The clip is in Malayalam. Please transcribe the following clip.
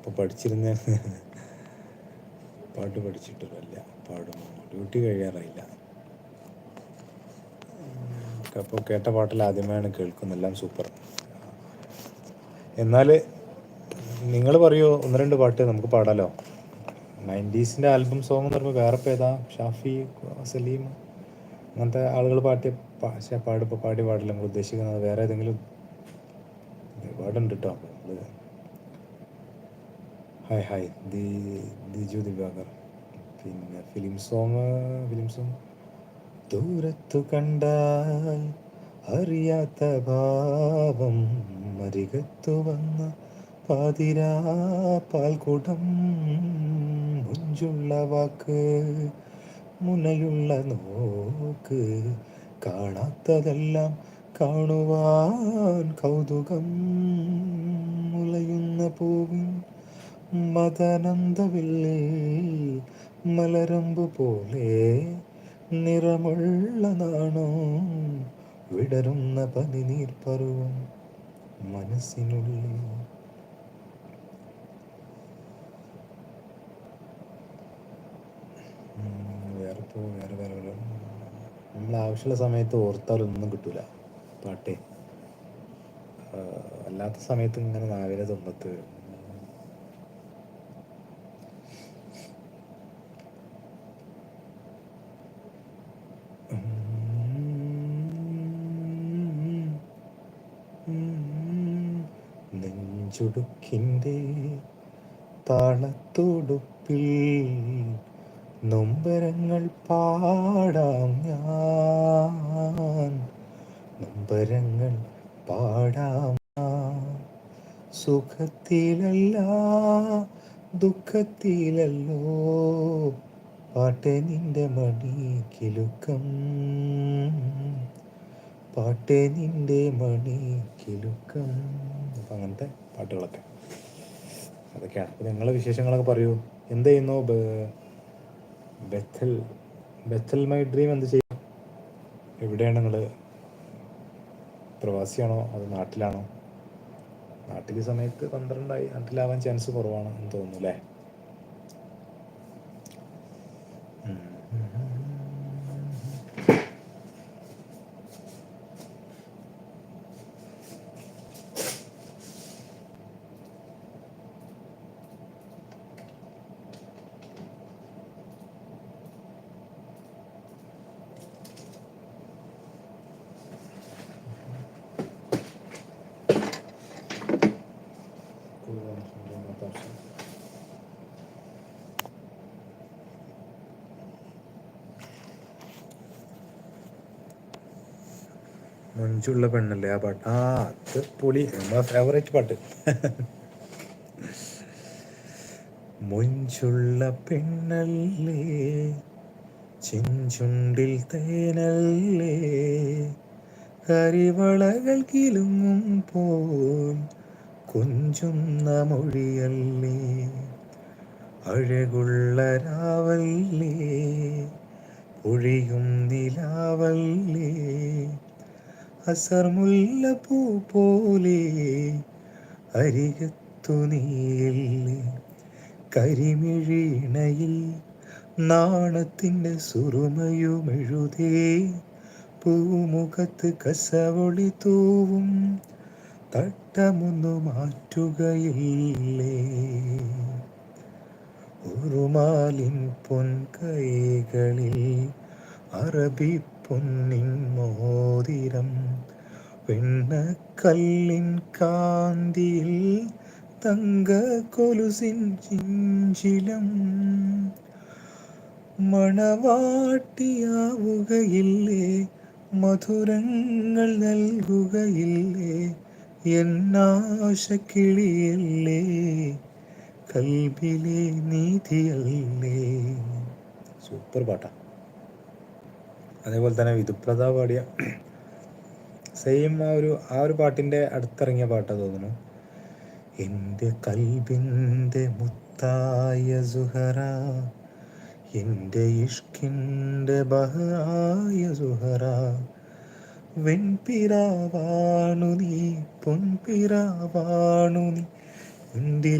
ഇപ്പോൾ പഠിച്ചിരുന്ന പാട്ട് പഠിച്ചിട്ടില്ല പാടും ഡ്യൂട്ടി കഴിയാറില്ല അപ്പോൾ കേട്ട പാട്ടിൽ ആദ്യമായാണ് കേൾക്കുന്നത്. എല്ലാം സൂപ്പർ. എന്നാൽ നിങ്ങൾ പറയൂ ഒന്ന് രണ്ട് പാട്ട് നമുക്ക് പാടാലോ? നയന്റീസിന്റെ ആൽബം സോങ് എന്ന് പറയുമ്പോൾ വേറെ ഇപ്പോൾ ഏതാ? ഷാഫി സലീം അങ്ങനത്തെ ആളുകൾ പാട്ടി പാ- പാടിപ്പോൾ പാടി പാടി പാടില്ല നമ്മൾ ഉദ്ദേശിക്കുന്നത്? വേറെ ഏതെങ്കിലും ഒരുപാടുണ്ട് കേട്ടോ. നമ്മൾ ഹായ് ഹായ് ദി ദിജു ദിവാകർ പിന്നെ ഫിലിം സോങ് ഫിലിം സോങ് ദൂരത്തു കണ്ടാൽ അറിയാത്ത ഭാവം മരികത്തു വന്ന പാതിരാ പാൽക്കുടം മുഞ്ചുള്ള വാക്ക് മുനയുള്ള നോക്ക് കാണാത്തതെല്ലാം കാണുവാൻ കൗതുകം മുളയുന്ന പൂവിൻ മദനന്ദവില്ലേ മലരമ്പ് പോലെ നിറമുള്ള നാണോ വിടരുന്ന പനിനീർ പരുവം മനസ്സിനുള്ളിൽ. വേറെ വേറെ വേറെ വേറെ. നമ്മൾ ആവശ്യമുള്ള സമയത്ത് ഓർത്താലൊന്നും കിട്ടൂല. പാട്ടേ. അല്ലാത്ത സമയത്ത് ഇങ്ങനെ നാവിലെ തുമ്പത്ത് നെഞ്ചുടുക്കിന്റെ താളത്തുടുപ്പിൽ നൊമ്പരങ്ങൾ പാടാം ഞാൻ. നൊമ്പരങ്ങൾ പാടാം. സുഖത്തിലല്ല ദുഃഖത്തിലല്ലോ. പാട്ടെ നിന്റെ മണി കിലുക്കം. പാട്ടെ നിന്റെ മണി കിലുക്കം അപ്പം അങ്ങനത്തെ പാട്ടുകളൊക്കെ. അതൊക്കെയാണ്. അപ്പോൾ നിങ്ങളെ വിശേഷങ്ങളൊക്കെ പറയൂ. എന്ത് ചെയ്യുന്നു? ബെത്തൽ ബെത്തൽ മൈ ഡ്രീം എന്ത് ചെയ്യും? എവിടെയാണ് നിങ്ങൾ പ്രവാസിയാണോ? അത് നാട്ടിലാണോ? നാട്ടിൽ സമയത്ത് പന്ത്രണ്ടായി നാട്ടിലാവാൻ ചാൻസ് കുറവാണ് എന്ന് തോന്നുന്നു അല്ലേ? മഞ്ചുള്ള പെണ്ണല്ലേ ആ പാട്ട്? ആ അത് പൊളി. നമ്മളെ ഫേവറേറ്റ് പാട്ട്. മൊഞ്ചുള്ള പെണ്ണല്ലേ? ചെഞ്ചുണ്ടിൽ തേനല്ലേ? കരിവളകൾ കിലുങ്ങും പോൽ കൊഞ്ചുന്ന മൊഴിയല്ലേ അഴകുള്ള രാവല്ലേ? ഒഴിയും നിലാവല്ലേ? അസർമുല്ല പൂ പോലെ അരികത്തു നീയല്ലേ? കരിമിഴീണയിൽ നാണത്തിന്റെ സുറുമയുമെഴുതേ? പൂമുഖത്ത് കസവൊളി തൂവും തട്ടമൊന്നു മാറ്റുകയില്ലേ? ഉറുമാലിൻ പൊൻകൈകളിൽ അറബി പൊന്നിൻ മോതിരം വെണ്ണക്കല്ലിൻ കാന്തിയിൽ തങ്ക കൊലുസിൻ ചിഞ്ചിലം. മണവാട്ടിയാവുകയില്ലേ? മധുരങ്ങൾ നൽകുകയില്ലേ? എന്നാശക്കിളിയല്ലേ? കൽബിലെ നീതിയല്ലേ? സൂപ്പർ പാട്ടാ. അതേപോലെ തന്നെ വിധുപ്രത പാടിയ സെയിം ആ ഒരു ആ ഒരു പാട്ടിന്റെ അടുത്തിറങ്ങിയ പാട്ടാ തോന്നുന്നു. എന്റെ കൽബിന്റെ മുത്തായ സുഹറ എന്റെ ഇഷ്കിന്റെ ബഹായ സുഹറ വെൺപിറാവാണു നീ പൊൻപിറാവാണു നീ.